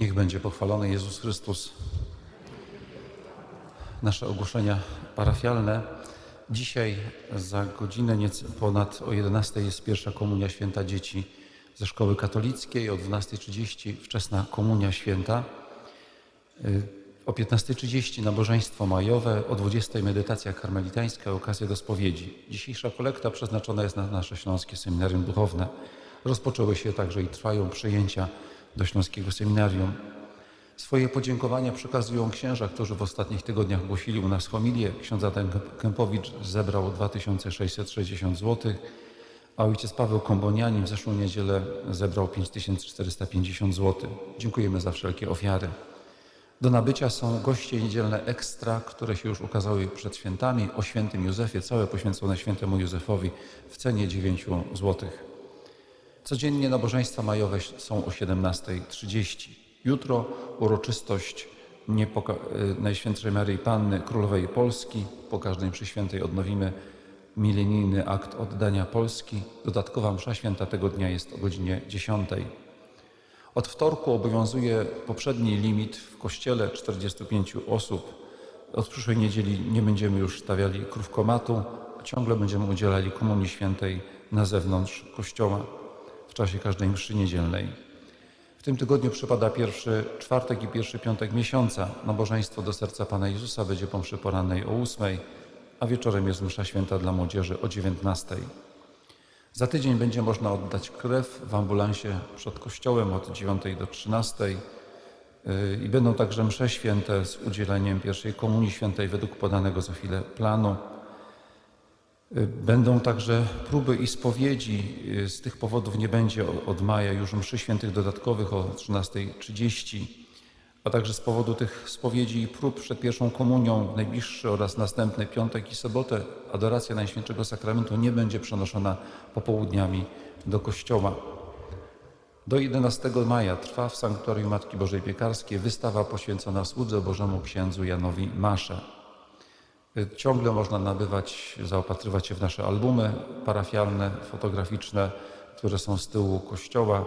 Niech będzie pochwalony Jezus Chrystus. Nasze ogłoszenia parafialne. Dzisiaj za godzinę nieco ponad o 11 jest pierwsza komunia święta dzieci ze szkoły katolickiej, o 12.30 wczesna komunia święta. O 15.30 nabożeństwo majowe, o 20.00 medytacja karmelitańska, okazja do spowiedzi. Dzisiejsza kolekta przeznaczona jest na nasze Śląskie Seminarium Duchowne. Rozpoczęły się także i trwają przyjęcia do Śląskiego Seminarium. Swoje podziękowania przekazują księża, którzy w ostatnich tygodniach głosili u nas homilię. Ksiądz Adam Kępowicz zebrał 2660 zł, a ojciec Paweł Kombonianin w zeszłą niedzielę zebrał 5450 zł. Dziękujemy za wszelkie ofiary. Do nabycia są goście niedzielne ekstra, które się już ukazały przed świętami o świętym Józefie, całe poświęcone świętemu Józefowi w cenie 9 zł. Codziennie nabożeństwa majowe są o 17.30. Jutro uroczystość y, Najświętszej Maryi Panny Królowej Polski. Po każdej mszy świętej odnowimy milenijny akt oddania Polski. Dodatkowa msza święta tego dnia jest o godzinie 10. Od wtorku obowiązuje poprzedni limit w kościele 45 osób. Od przyszłej niedzieli nie będziemy już stawiali krówkomatu, ciągle będziemy udzielali komunii świętej na zewnątrz kościoła czasie każdej mszy niedzielnej. W tym tygodniu przypada pierwszy czwartek i pierwszy piątek miesiąca. Nabożeństwo do serca Pana Jezusa będzie po mszy porannej o 8, a wieczorem jest msza święta dla młodzieży o 19. Za tydzień będzie można oddać krew w ambulansie przed kościołem od 9 do 13 Yy, i będą także msze święte z udzieleniem pierwszej komunii świętej według podanego za chwilę planu. Yy, Będą także próby i spowiedzi. Yy, Z tych powodów nie będzie od maja już mszy świętych dodatkowych o 13.30, a także z powodu tych spowiedzi i prób przed pierwszą komunią w najbliższy oraz następny piątek i sobotę adoracja Najświętszego Sakramentu nie będzie przenoszona popołudniami do kościoła. Do 11 maja trwa w Sanktuarium Matki Bożej Piekarskiej wystawa poświęcona słudze Bożemu księdzu Janowi Masze. Ciągle można nabywać, zaopatrywać się w nasze albumy parafialne, fotograficzne, które są z tyłu kościoła.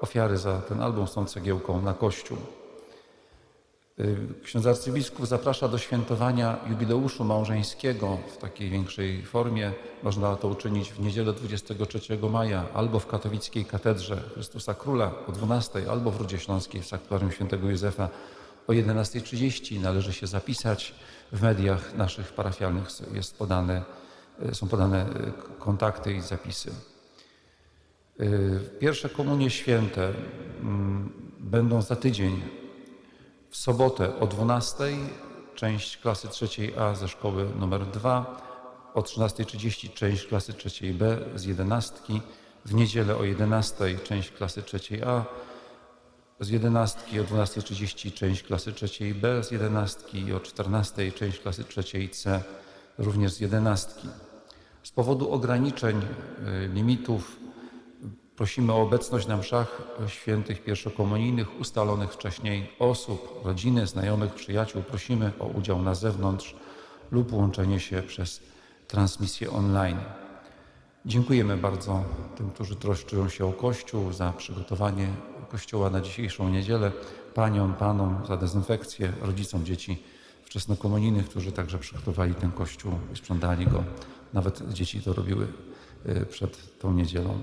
Ofiary za ten album są cegiełką na kościół. Y, Ksiądz arcybiskup zaprasza do świętowania jubileuszu małżeńskiego w takiej większej formie. Można to uczynić w niedzielę 23 maja albo w katowickiej katedrze Chrystusa Króla o 12, albo w Rudzie Śląskiej w Sanktuarium Świętego Józefa o 11.30. Należy się zapisać. W mediach naszych parafialnych jest podane, y, są podane y, kontakty i zapisy. Y, Pierwsze komunie święte mm, będą za tydzień w sobotę o 12 część klasy trzeciej A ze szkoły numer 2, o 13.30 część klasy trzeciej B z 11, w niedzielę o 11 część klasy trzeciej A z 11 o 12.30 część klasy trzeciej B z 11 i o 14 część klasy trzeciej C również z 11. Z powodu ograniczeń, y, limitów Prosimy o obecność na mszach świętych pierwszokomunijnych ustalonych wcześniej osób, rodziny, znajomych, przyjaciół. Prosimy o udział na zewnątrz lub łączenie się przez transmisję online. Dziękujemy bardzo tym, którzy troszczą się o Kościół, za przygotowanie Kościoła na dzisiejszą niedzielę, paniom, panom za dezynfekcję, rodzicom dzieci wczesnokomunijnych, którzy także przygotowali ten Kościół i sprzątali go. Nawet dzieci to robiły y, przed tą niedzielą.